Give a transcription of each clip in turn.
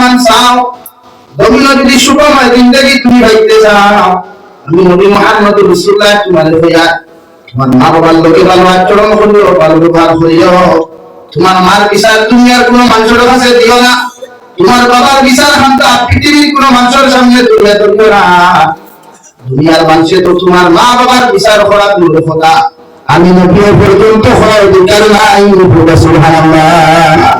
সুখমান চাও। জমিন যদি সুখময় জিন্দগি তুমি ভাইতে চাও। আমি নবী মোহাম্মদ রসুল্লাহ তোমার হইয়া তোমার মা বাবার লোকে ভালো আচরণ করিও, ভালো ব্যবহার করিও। তোমার মার বিচার দুনিয়ার কোনো মানুষের কাছে দিও না। তোমার বাবার বিচার হামটা পৃথিবীর কোনো মানুষের সামনে তুলে ধরিও না। দুনিয়ার মানুষে তো তোমার মা বাবার বিচার করা দূরের কথা আমি নবী পর্যন্ত হয় দিকার নাই সুবহানাল্লাহ।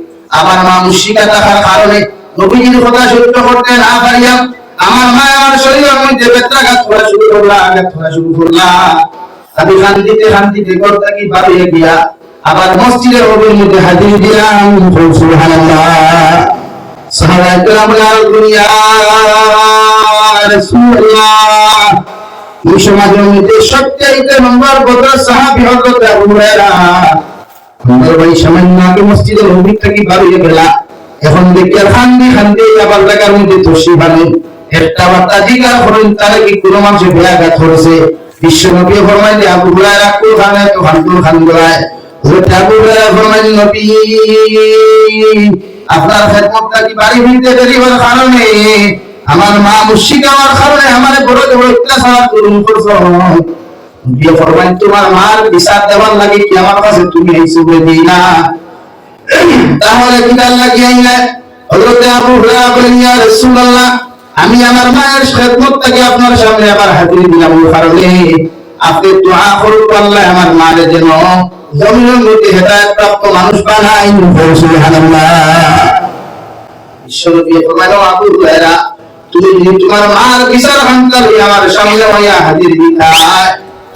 আমার মা মুশিকা থাকার কারণে নবীজির কথা সত্য করতে না পারিয়া আমার মা আমার শরীরের মধ্যে বেত্রাঘাত করা শুরু করলা, আঘাত করা শুরু করলা। আমি শান্তিতে শান্তিতে ঘর থাকি বাড়িয়ে গিয়া আবার মসজিদের নবীর মধ্যে হাজির দিলাম সুবহানাল্লাহ। সাহাবায়ে কেরাম বলেন দুনিয়া রাসূলুল্লাহ। এই সমাজের মধ্যে সবচাইতে নম্বর বদর সাহাবী হযরত আবু হুরায়রা। আমার আপনার আমার মা মুশিক আমার কারণে আমার বড় বড় অত্যাচার করুন। দিয়ে ফরমাই তোমার মার বিচার লাগে কি আমার কাছে তুমি এই সুবে না। তাহলে কি তার লাগে আইলে হযরত আবু হুরায়রা বলেন, ইয়া রাসূলুল্লাহ, আমি আমার মায়ের খেদমতটাকে আপনার সামনে আবার হাজির দিলাম ওই কারণে আপনি দোয়া করুন আল্লাহ আমার যেন জমিনের মধ্যে হেদায়েত প্রাপ্ত মানুষ সুবহানাল্লাহ। ফরমাইলো আবু হুরায়রা, তুমি তোমার মার বিচার আমার সামনে হাজির দিতাই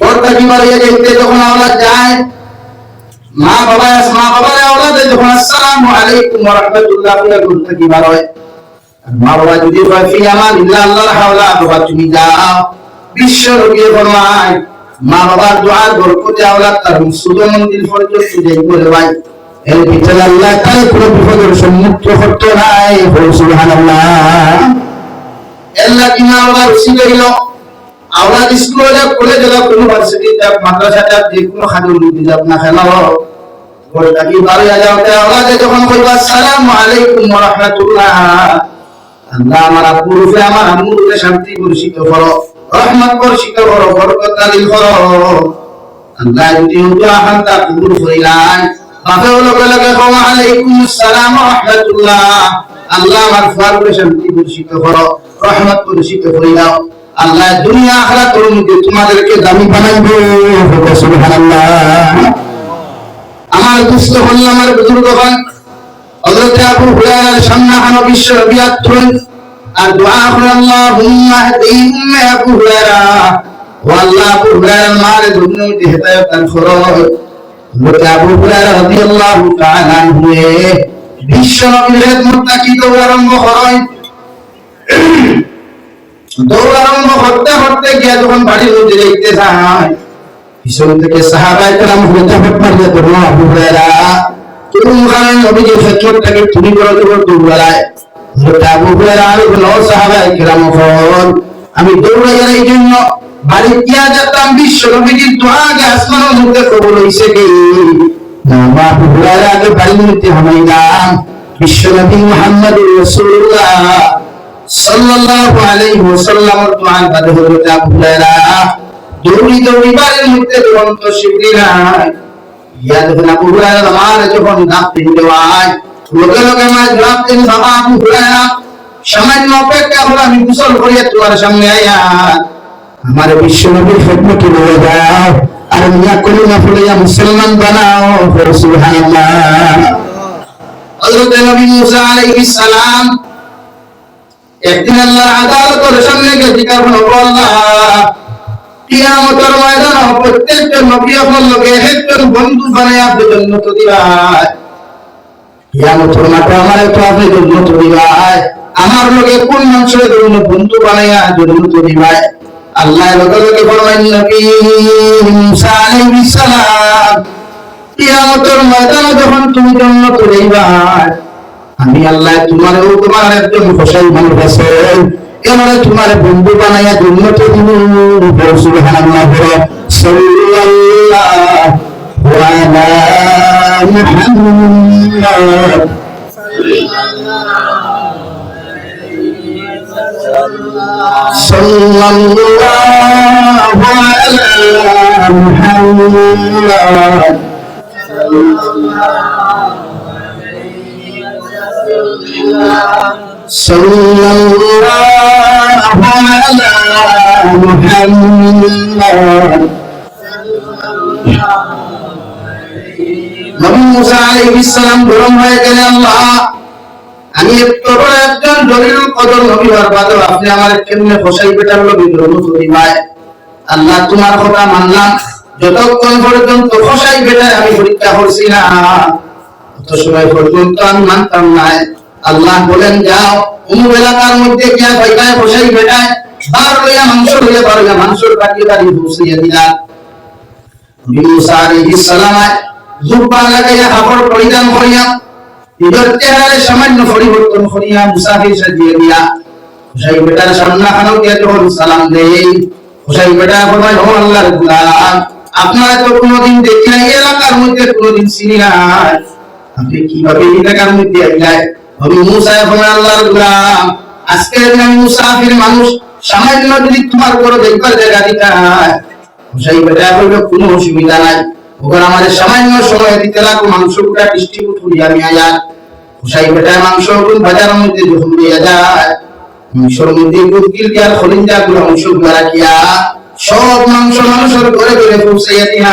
পর্দা দেখতে যখন আওলাদ যায়, মা বাবা মা বাবার আওলাদে যখন আসসালামু আলাইকুম ওয়া হয়। মা বাবা যদি কয় ফি আমান ইল্লা আল্লাহর হাওলা যাও। বিশ্ব রবি ফরমায়, মা বাবার দোয়ার বরকতে আওলাদ তার সুদো মন্দির পর্যন্ত যাই বলে ভাই। এর ভিতরে আল্লাহ তাই কোনো বিপদের সম্মুখীন করতে নাই সুবহানাল্লাহ। কিনা আল্লাহ রসি করিল আওলাদ স্কুলে যাক, কলেজে যাক ইউনিভার্সিটি যাক মাদ্রাসা যাক, যে কোনো না কেন। গোটা কি বাড়ি যাওতে আওলাদে যখন কইবা আসসালামু আলাইকুম ওয়া রাহমাতুল্লাহ আল্লাহ আমার আমার শান্তি বর্ষিত করো, রহমত বর্ষিত করো, বরকত করো। আল্লাহ যদি উদা হান্তা কবুল করিলাই বাপে লগে লগে কও, আলাইকুম আসসালাম ওয়া রাহমাতুল্লাহ আল্লাহ আমার ফুয়ার শান্তি বর্ষিত করো, রহমত বর্ষিত করে দাও আল্লাহ দুনিয়া আখিরাতের মধ্যে তোমাদেরকে দামি বানাইবে। সুবহানাল্লাহ। আমার দুস্থ হল আমার বুজুর্গ হন হযরত আবু হুরায়রার সামনে হানো বিশ্ব বিয়াত আর দোয়া করেন আল্লাহুম্মা হাদিহিম আবু হুরায়রা ও আল্লাহ আবু হুরায়রার মার দুনিয়াতে হেদায়েত দান করো। হযরত আবু হুরায়রা রাদিয়াল্লাহু তাআলা আনহু বিশ্ব নবীর খেদমতটা কি দৌড় আরম্ভ করেন দৌড় আরম্ভ করতে করতে যখন বাড়ির মধ্যে দেখতে পিছন থেকে হতে মারিয়ে ধরলো, আবু করে দেবো দৌড়ায় আবু কেরাম হল আমি দৌড়ে গেলে এই জন্য বাড়ি যেতাম, বিশ্ব দোয়া আগে আসমানের মধ্যে কবুল কি? না আবু হুরায়রা, আগে বাড়ির মধ্যে বিশ্ব নবী রাসূলুল্লাহ সাল্লাল্লাহু আলাইহি ওয়াসাল্লামের দোয়ার বাদে হযরত আবু হুরায়রা দৌড়ি দৌড়ি বাড়ির মধ্যে দুরন্ত শিবলি নাই। আমার যখন বানাও একদিন আল্লাহর আদালতের সামনে গিয়ে জিজ্ঞাসা করল আল্লাহ, কিয়ামতের ময়দানে প্রত্যেকজন নবী আপনার লোকে একজন বন্ধু বানায় আপনি জন্নত দিবাই। কিয়ামতের মাঠে আমার তো আপনি জন্নত আমার লোকে কোন মানুষের জন্য বন্ধু আল্লাহ লোকে লোকে নবী সালাম, কিয়ামতের ময়দানে যখন তুমি আমি আল্লাহ তোমার তোমার একজন হোসাই মানুষ আছে এবারে তোমার বন্ধু বানাইয়া দিব। সুবহানাল্লাহ সাল্লাল্লাহু আলা মুহাম্মদ। সাল্লাল্লাহু আলা صلى الله على محمد নবী মুসা আলাইহিস সালাম গরম হয়ে গেলেন আল্লাহ আমি এত বড় একজন দলিল কদর নবী হওয়ার বাদে আপনি আমার কেমনে ফসাই পেটার নবী গ্রহণ করি ভাই আল্লাহ তোমার কথা মানলাম যতক্ষণ পর্যন্ত ফসাই পেটায় আমি পরীক্ষা করছি না গিয়া সামান্য পরিবর্তন করিয়া মুসাফির সাজিয়ে দিয়া হুসাই বেটার সামনা খানো দিয়া যখন সালাম দেই হুসাই বেটা ফরমায় আপনারা তো কোনোদিন দেখি এলাকার মধ্যে কোনোদিন চিনি কীভাবে এলাকার মধ্যে আইলাই আমি মুসা এখন আল্লাহর গুলাম। আজকে আমি মুসাফির মানুষ, সামান্য যদি তোমার করে দেখবার জায়গা দিতে হয় হুসাই বেটা বলবে, কোনো অসুবিধা নাই। ওখানে আমাদের সামান্য সময় দিতে লাগো মাংসটা ডিস্ট্রিবিউট করি আমি আয়ার হুসাই বেটা মাংস বাজারের মধ্যে যখন দিয়ে যায়, মাংসর মধ্যে গুদকিল দিয়া খলিঞ্জা গুলো অংশগুলা রাখিয়া, সব মাংস মানুষের ঘরে ঘরে পৌঁছাইয়া দিয়া।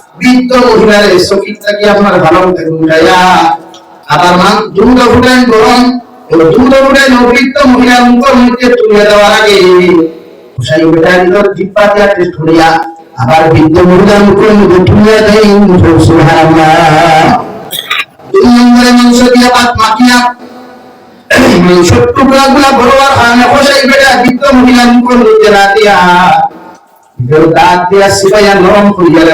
বৃদ্ধ মহিলার সকিত থাকি আপনার ভালো মতো উঠাইয়া আবার মা দুধ ফুটাই গরম এবার দুধ ফুটাই বৃদ্ধ মহিলার মুখের মধ্যে তুলে দেওয়ার আগে হুসাই বেটা নিল জিব্বা দিয়া টেস্ট আবার বৃদ্ধ মহিলার মুখের মধ্যে সুবহানাল্লাহ। দুই নম্বরে মাংস দিয়া মাখিয়া টুকরা গুলা ভরবার হুসাই বেটা বৃদ্ধ মহিলার মুখের মধ্যে না দিয়া দাঁত দিয়া সিপাইয়া নরম করিয়া রে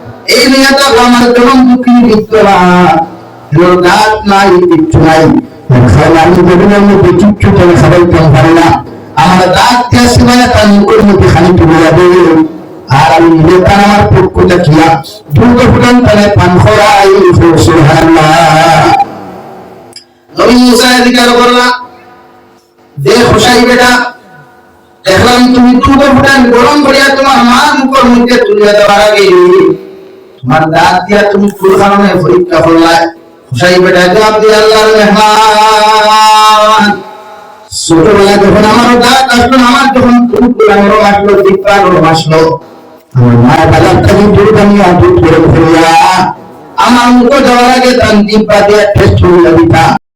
এই তো আমার জনম দুঃখী এর দাঁত নাই, কিচ্ছু নাই। আমি বেগুনের মধ্যে কিচ্ছু করে খাবাইতাম পারি না। আমার দাঁত দিয়ে সীমানা তার মুখের মধ্যে খালি তুলে যাবে আর আমি নিজে আমার পক্ষটা কিয়া দ্রুত ফুটান তাহলে পান খরাই দেখলাম তুমি দুটো ফুটান, গরম করিয়া তোমার মার মুখের মধ্যে তুলিয়া দেওয়ার আগে দাঁত দিয়া তুমি ফুল কারণে পরীক্ষা করলাই হুসাই বেটা জবাব দিয়ে আল্লাহর মেহমান। ছোটবেলা যখন আমার দাঁত আসলো, আমার যখন দুধ গুলানো আসলো দীপানো আসলো, আমার মায়ের বাজার থেকে দুধ আমি দুধ করে ফেলিয়া আমার মুখ যাওয়ার আগে তার দিব্যা দিয়ে টেস্ট করিয়া দিতাম।